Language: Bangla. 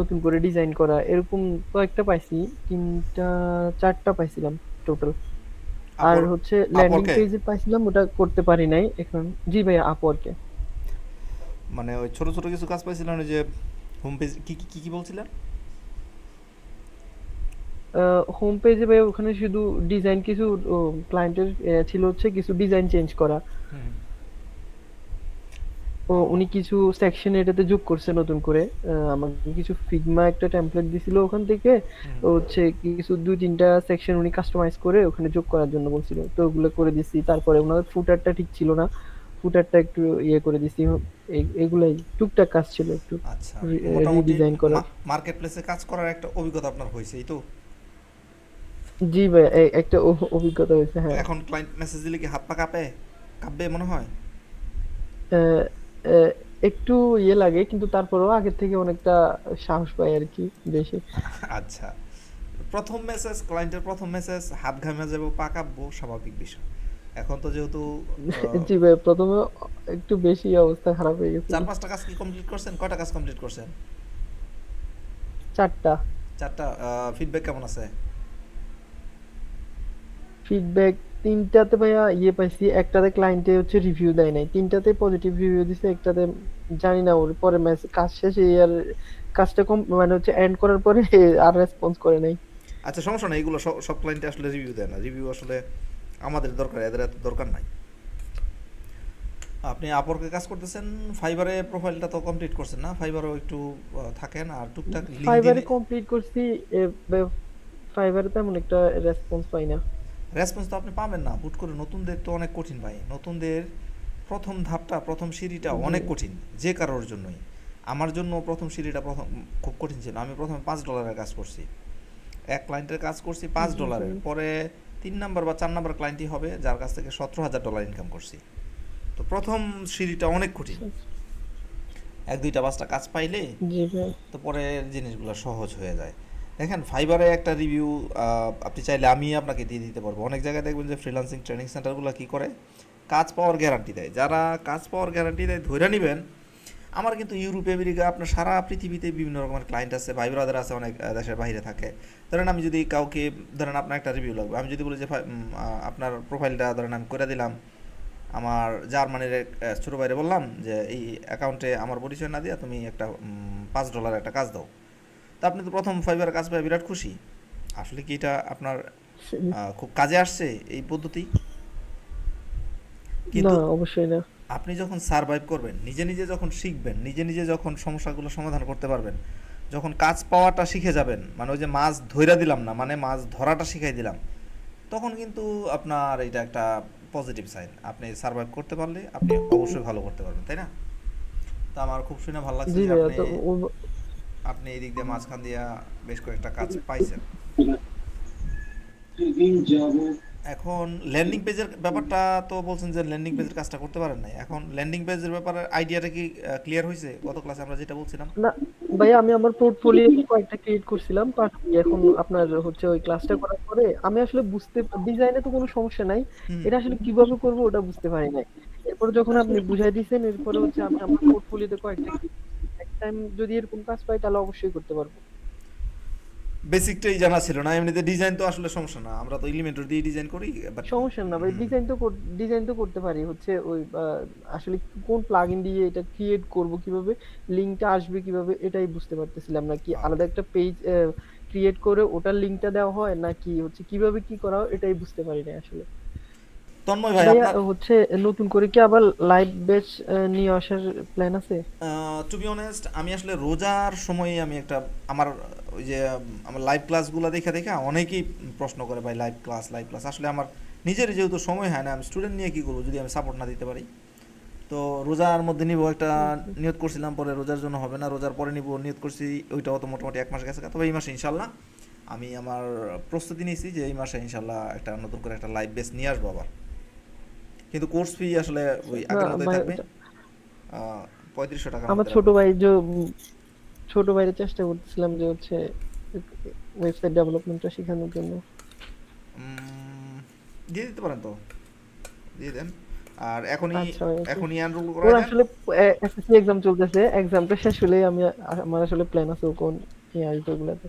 নতুন করে ডিজাইন করা এরকম কয়েকটা পাইছি তিনটা চারটা পাইছিলাম টোটাল আর হচ্ছে ল্যান্ডিং পেজে পাইছিলাম ওটা করতে পারি নাই এখন। জি ভাইয়া আপওয়ার্কে মানে ওই ছোট ছোট কিছু কাজ পাইছিলেন ওই যে হোম পেজ কি কি কি কি বলছিলেন হোম পেজে ভাই ওখানে শুধু ডিজাইন কিছু ক্লায়েন্টের ছিল হচ্ছে কিছু ডিজাইন চেঞ্জ করা। ও উনি কিছু সেকশন এটাতে যোগ করছে নতুন করে। আহ, আমাকে কিছু ফিগমা একটা টেমপ্লেট দিছিল ওখান থেকে। ও হচ্ছে কিছু দুই তিনটা সেকশন উনি কাস্টমাইজ করে ওখানে যোগ করার জন্য বলছিল। তো ওগুলো করে দিছি। তারপরে ওনাদের ফুটারটা ঠিক ছিল না। ফুটারটা একটু ইয়ে করে দিছি। এগুলাই টুকটাক কাজ ছিল একটু। আচ্ছা মোটামুটি রিডিজাইন করার। মার্কেট প্লেসে কাজ করার একটা অভিজ্ঞতা আপনার হয়েছে এই তো? জি ভাই একটা অ- অভিজ্ঞতা হয়েছে হ্যাঁ। এখন ক্লায়েন্ট মেসেজ দিলে কি হাত পা কাঁপে? কাঁপবে মনে হয়? আহ, একটু ইয়ে লাগে কিন্তু তারপরেও আগের থেকে অনেকটা সাহস পাই আর কি বেশি। আচ্ছা। প্রথম মেসেজ ক্লায়েন্টের প্রথম মেসেজ হাত ঘামে যাব পা কাঁপবো স্বাভাবিক বিষয়। এখন তো যেহেতু জি ভাই প্রথমে একটু বেশি অবস্থা খারাপ হয়ে গেছিল চার পাঁচটা কাজ কি কমপ্লিট করছেন? কয়টা কাজ কমপ্লিট করছেন? চারটা। চারটা ফিডব্যাক কেমন আছে? ফিডব্যাক তিনটাতে ভাইয়া ইয়ে পাইছি একটাতে ক্লায়েন্টে হচ্ছে রিভিউ দেয় নাই। তিনটাতে পজিটিভ রিভিউ দিছে একটাতে জানি না ওর পরে মেসেজ কাজ শেষে আর কাজটা কম মানে হচ্ছে এন্ড করার পরে আর রেসপন্স করে নাই। আচ্ছা সমস্যা নেই এগুলো সব ক্লায়েন্টে আসলে রিভিউ দেয় না। রিভিউ আসলে আমাদের দরকার এদের এত দরকার নাই। আপনি আপরকে কাজ করতেছেন ফাইবারে প্রোফাইলটা তো কমপ্লিট করছেন না ফাইবারও একটু থাকেন আর টুকটাক ফাইবারে কমপ্লিট করছি ফাইবারে তেমন একটা রেসপন্স পাই না। রেসপন্স তো আপনি পাবেন না। হুট করে নতুনদের তো অনেক কঠিন ভাই। নতুনদের প্রথম ধাপটা প্রথম সিঁড়িটা অনেক কঠিন যে কারোর জন্যই। আমার জন্য প্রথম সিঁড়িটা প্রথম খুব কঠিন ছিল। আমি প্রথমে পাঁচ ডলারের কাজ করছি। এক ক্লায়েন্টের কাজ করছি পাঁচ ডলারের পরে তিন নাম্বার বা চার নাম্বার ক্লায়েন্টই হবে যার কাছ থেকে সতেরো হাজার ডলার ইনকাম করছি। তো প্রথম সিঁড়িটা অনেক কঠিন। এক দুইটা পাঁচটা কাজ পাইলে তো পরে জিনিসগুলো সহজ হয়ে যায়। দেখেন ফাইবারে একটা রিভিউ আপনি চাইলে আমি আপনাকে দিয়ে দিতে পারব। অনেক জায়গায় দেখবেন যে ফ্রিল্যান্সিং ট্রেনিং সেন্টারগুলো কী করে? কাজ পাওয়ার গ্যারান্টি দেয়। যারা কাজ পাওয়ার গ্যারান্টি দেয় ধরে নেবেন। আমার কিন্তু ইউরোপ আমেরিকা আপনার সারা পৃথিবীতে বিভিন্ন রকমের ক্লায়েন্ট আছে, ভাই ব্রাদার আছে, অনেক দেশের বাইরে থাকে। ধরেন আমি যদি কাউকে, ধরেন আপনার একটা রিভিউ লাগবে। আমি যদি বলি যে আপনার প্রোফাইলটা ধরেন আমি করে দিলাম। আমার জার্মানির ছোটো বাইরে বললাম যে, এই অ্যাকাউন্টে আমার পরিচয় না দিয়া তুমি একটা পাঁচ ডলার একটা কাজ দাও। তা আপনি তো প্রথম ফাইবার কাজ পাই বিরাট খুশি। আসলে কি এটা আপনার খুব কাজে আসছে এই পদ্ধতি? না কিন্তু অবশ্যই না। আপনি যখন সারভাইভ করবেন নিজে নিজে যখন শিখবেন নিজে নিজে যখন সমস্যাগুলো সমাধান করতে পারবেন যখন কাজ পাওয়াটা শিখে যাবেন মানে ওই যে মাছ ধইরা দিলাম না মানে মাছ ধরাটা শিখাই দিলাম তখন কিন্তু আপনার এটা একটা পজিটিভ সাইন আপনি সারভাইভ করতে পারলে আপনি অবশ্যই ভালো করতে পারবেন তাই না? তো আমার খুব শুনে ভালো লাগছে আপনি আপনি এই দিক দিয়ে মাঝখান দিয়া বেশ কয়েকটা কাজ পাইছেন। এখন ল্যান্ডিং পেজের ব্যাপারটা তো বলছেন যে ল্যান্ডিং পেজের কাজটা করতে পারেন নাই। এখন ল্যান্ডিং পেজের ব্যাপারে আইডিয়াটা কি ক্লিয়ার হয়েছে গত ক্লাসে আমরা যেটা বলছিলাম। না ভাইয়া আমি আমার পোর্টফোলিও কয়েকটা ক্রিয়েট করছিলাম এখন আপনার হচ্ছে ওই ক্লাসটা করার পরে আমি আসলে বুঝতে ডিজাইনে তো কোনো সমস্যা নাই। এটা আসলে কীভাবে করব ওটা বুঝতে পারি নাই। এরপর যখন আপনি বুঝাই দিয়েছেন এরপরে হচ্ছে আমি আমার পোর্টফোলিওতে কয়েকটা টাইম যদি এরকম কাজ পাই তাহলে অবশ্যই করতে পারব। বেসিকটাই জানা ছিল না এমনিতে ডিজাইন তো আসলে সমস্যা না। আমরা তো এলিমেন্টর দিয়ে ডিজাইন করি সমস্যা না ভাই ডিজাইন তো ডিজাইন তো করতে পারি। হচ্ছে ওই আসলে কোন প্লাগইন দিয়ে এটা ক্রিয়েট করব কীভাবে লিংকটা আসবে কীভাবে এটাই বুঝতে পারতেছিলাম না। কি আলাদা একটা পেজ ক্রিয়েট করে ওটার লিংকটা দেওয়া হয় নাকি হচ্ছে কীভাবে কি করা হয় এটাই বুঝতে পারি না আসলে। তন্ময় ভাই আপনার হচ্ছে নতুন করে কি আবার লাইভ বেচ নিয়ে আসার প্ল্যান আছে? টু বি অনেস্ট আমি আসলে রোজার সময়ে আমি একটা আমার ওই যে আমার লাইভ ক্লাসগুলো দেখে দেখে অনেকেই প্রশ্ন করে ভাই লাইভ ক্লাস লাইভ ক্লাস আসলে আমার নিজের যেহেতু সময় হয় না আমি স্টুডেন্ট নিয়ে কি করব যদি আমি সাপোর্ট না দিতে পারি? তো রোজার মধ্যে নিব একটা নিয়ত করছিলাম পরে রোজার জন্য হবে না রোজার পরে নিব নিয়ত করছি ওইটাও তো মোটামুটি এক মাস গেছে তবে এই মাসে ইনশাল্লাহ আমি আমার প্রস্তুতি নিয়েছি যে এই মাসে ইনশাল্লাহ একটা নতুন করে একটা লাইভ বেস নিয়ে আসব আবার। কিন্তু কোর্স ফি আসলে ওই আগের মতোই থাকবে? পঁয়ত্রিশশো টাকা আমার ছোট ভাই যে ছোট ভাইয়ের চেষ্টা করতেছিলাম যে হচ্ছে ওয়েবসাইট ডেভেলপমেন্টটা শেখানোর জন্য। দিয়ে দিতে পারেন তো। দিয়ে দেন। আর এখনই আচ্ছা এখনই এনরোল করে দেন। আসলে এসএসসি এক্সাম চলতেছে। এক্সামটা শেষ হলেই আমি আমার আসলে প্ল্যান আছে কোন এই আসবে ওগুলাতে।